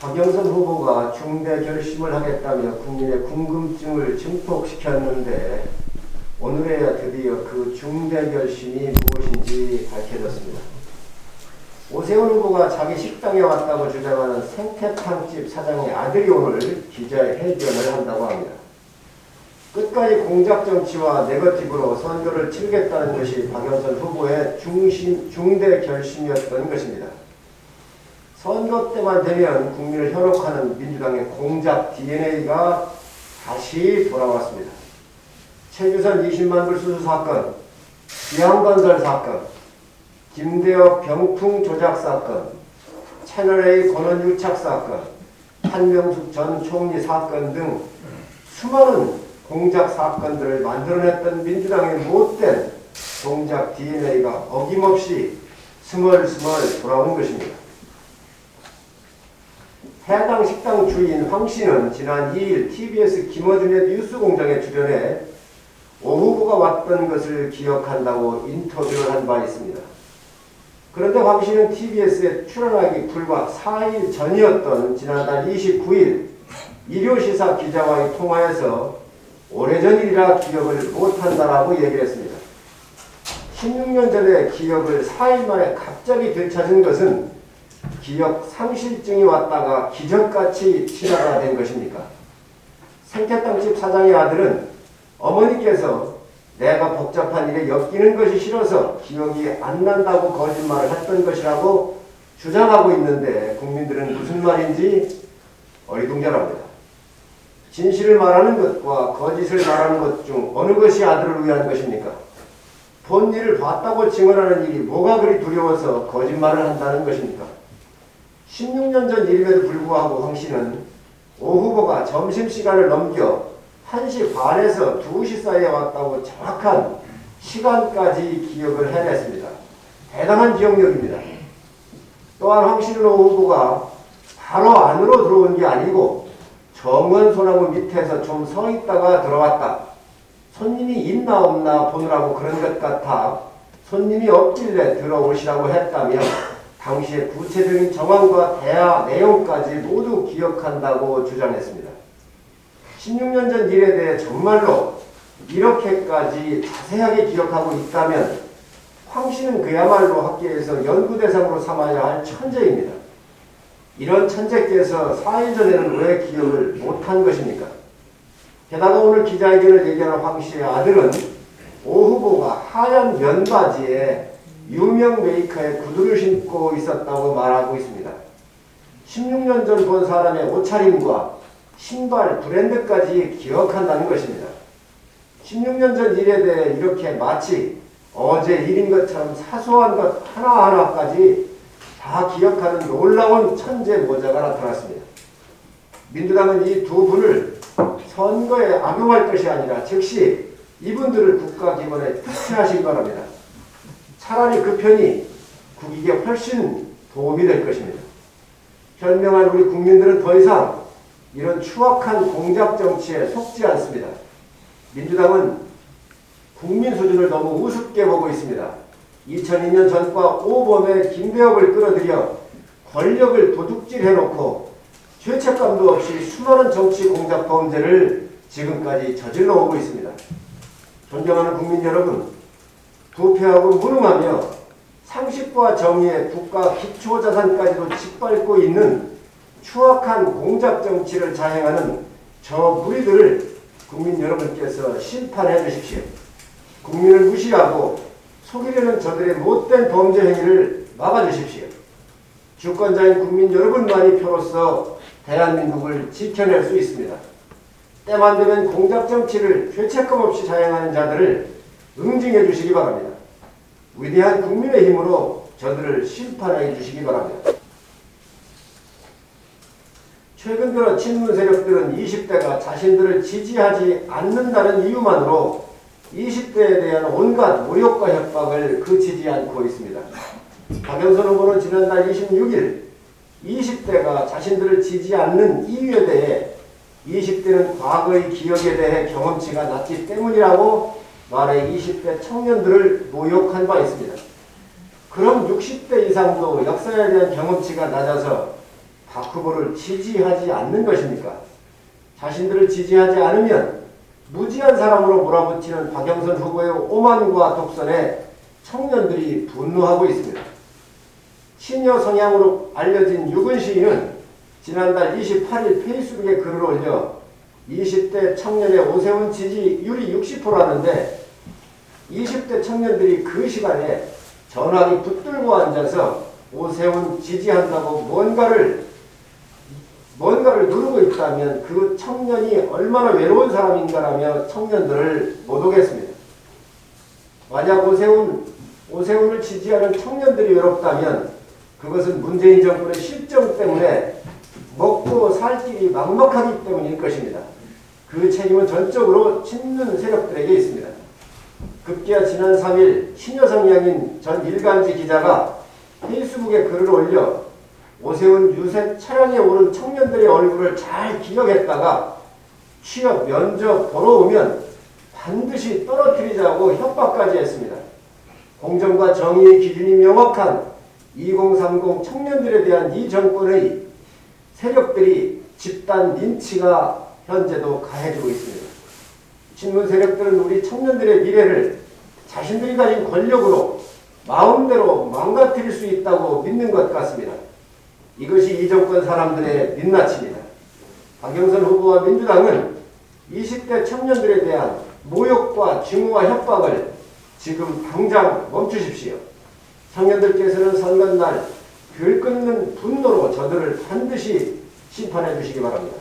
박영선 후보가 중대 결심을 하겠다며 국민의 궁금증을 증폭시켰는데 오늘에야 드디어 그 중대 결심이 무엇인지 밝혀졌습니다. 오세훈 후보가 자기 식당에 왔다고 주장하는 생태탕집 사장의 아들이 오늘 기자회견을 한다고 합니다. 끝까지 공작 정치와 네거티브로 선거를 치르겠다는 것이 박영선 후보의 중심, 중대 결심이었던 것입니다. 선거 때만 되면 국민을 현혹하는 민주당의 공작 DNA가 다시 돌아왔습니다. 최규선 20만 불 수수 사건, 기항건설 사건, 김대엽 병풍 조작 사건, 채널A 권원 유착 사건, 한명숙 전 총리 사건 등 수많은 공작 사건들을 만들어냈던 민주당의 못된 공작 DNA가 어김없이 스멀스멀 돌아온 것입니다. 해당 식당 주인 황 씨는 지난 2일 TBS 김어준의 뉴스공장에 출연해 오 후보가 왔던 것을 기억한다고 인터뷰를 한 바 있습니다. 그런데 황 씨는 TBS에 출연하기 불과 4일 전이었던 지난달 29일 일요시사 기자와의 통화에서 오래전 일이라 기억을 못한다라고 얘기를 했습니다. 16년 전의 기억을 4일 만에 갑자기 되찾은 것은 기억 상실증이 왔다가 기적같이 지나가 된 것입니까? 생태땅집 사장의 아들은 어머니께서 내가 복잡한 일에 엮이는 것이 싫어서 기억이 안 난다고 거짓말을 했던 것이라고 주장하고 있는데 국민들은 무슨 말인지 어리둥절합니다. 진실을 말하는 것과 거짓을 말하는 것 중 어느 것이 아들을 위한 것입니까? 본 일을 봤다고 증언하는 일이 뭐가 그리 두려워서 거짓말을 한다는 것입니까? 16년 전 일임에도 불구하고 황 씨는 오 후보가 점심시간을 넘겨 1시 반에서 2시 사이에 왔다고 정확한 시간까지 기억을 해냈습니다. 대단한 기억력입니다. 또한 황 씨는 오 후보가 바로 안으로 들어온 게 아니고 정원 소나무 밑에서 좀 서 있다가 들어왔다. 손님이 있나 없나 보느라고 그런 것 같아 손님이 없길래 들어오시라고 했다며 당시의 구체적인 정황과 대화 내용까지 모두 기억한다고 주장했습니다. 16년 전 일에 대해 정말로 이렇게까지 자세하게 기억하고 있다면 황 씨는 그야말로 학계에서 연구 대상으로 삼아야 할 천재입니다. 이런 천재께서 4일 전에는 왜 기억을 못한 것입니까? 게다가 오늘 기자회견을 얘기하는 황 씨의 아들은 오 후보가 하얀 면바지에 유명 메이커의 구두를 신고 있었다고 말하고 있습니다. 16년 전 본 사람의 옷차림과 신발 브랜드까지 기억한다는 것입니다. 16년 전 일에 대해 이렇게 마치 어제 일인 것처럼 사소한 것 하나하나까지 다 기억하는 놀라운 천재 모자가 나타났습니다. 민주당은 이 두 분을 선거에 악용할 것이 아니라 즉시 이분들을 국가기관에 투표하시기 바랍니다. 차라리 그 편이 국익에 훨씬 도움이 될 것입니다. 현명한 우리 국민들은 더 이상 이런 추악한 공작 정치에 속지 않습니다. 민주당은 국민 수준을 너무 우습게 보고 있습니다. 2002년 전과 오범의 김대엽을 끌어들여 권력을 도둑질해놓고 죄책감도 없이 수많은 정치 공작 범죄를 지금까지 저질러 오고 있습니다. 존경하는 국민 여러분, 부패하고 무능하며 상식과 정의의 국가 기초자산까지도 짓밟고 있는 추악한 공작 정치를 자행하는 저 무리들을 국민 여러분께서 심판해 주십시오. 국민을 무시하고 속이려는 저들의 못된 범죄 행위를 막아주십시오. 주권자인 국민 여러분만이 표로서 대한민국을 지켜낼 수 있습니다. 때만 되면 공작 정치를 죄책감 없이 자행하는 자들을 응징해 주시기 바랍니다. 위대한 국민의 힘으로 저들을 심판해 주시기 바랍니다. 최근 들어 친문 세력들은 20대가 자신들을 지지하지 않는다는 이유만으로 20대에 대한 온갖 모욕과 협박을 그치지 않고 있습니다. 박영선 후보는 지난달 26일 20대가 자신들을 지지 않는 이유에 대해 20대는 과거의 기억에 대해 경험치가 낮기 때문이라고 말해 20대 청년들을 모욕한 바 있습니다. 그럼 60대 이상도 역사에 대한 경험치가 낮아서 박 후보를 지지하지 않는 것입니까? 자신들을 지지하지 않으면 무지한 사람으로 몰아붙이는 박영선 후보의 오만과 독선에 청년들이 분노하고 있습니다. 친여 성향으로 알려진 유근 시인은 지난달 28일 페이스북에 글을 올려 20대 청년의 오세훈 지지율이 60%라는데 20대 청년들이 그 시간에 전화기 붙들고 앉아서 오세훈 지지한다고 뭔가를 뭔가를 누르고 있다면 그 청년이 얼마나 외로운 사람인가라며 청년들을 못 오겠습니다. 만약 오세훈, 오세훈을 지지하는 청년들이 외롭다면 그것은 문재인 정권의 실정 때문에 먹고 살 길이 막막하기 때문일 것입니다. 그 책임은 전적으로 친문 세력들에게 있습니다. 급기야 지난 3일 신여성 양인 전 일간지 기자가 페이스북에 글을 올려 오세훈 유세 차량에 오른 청년들의 얼굴을 잘 기억했다가 취업 면접 보러 오면 반드시 떨어뜨리자고 협박까지 했습니다. 공정과 정의의 기준이 명확한 2030 청년들에 대한 이 정권의 세력들이 집단 린치가 현재도 가해지고 있습니다. 친문 세력들은 우리 청년들의 미래를 자신들이 가진 권력으로 마음대로 망가뜨릴 수 있다고 믿는 것 같습니다. 이것이 이 정권 사람들의 민낯입니다. 박영선 후보와 민주당은 20대 청년들에 대한 모욕과 증오와 협박을 지금 당장 멈추십시오. 청년들께서는 선거날 글 끊는 분노로 저들을 반드시 심판해 주시기 바랍니다.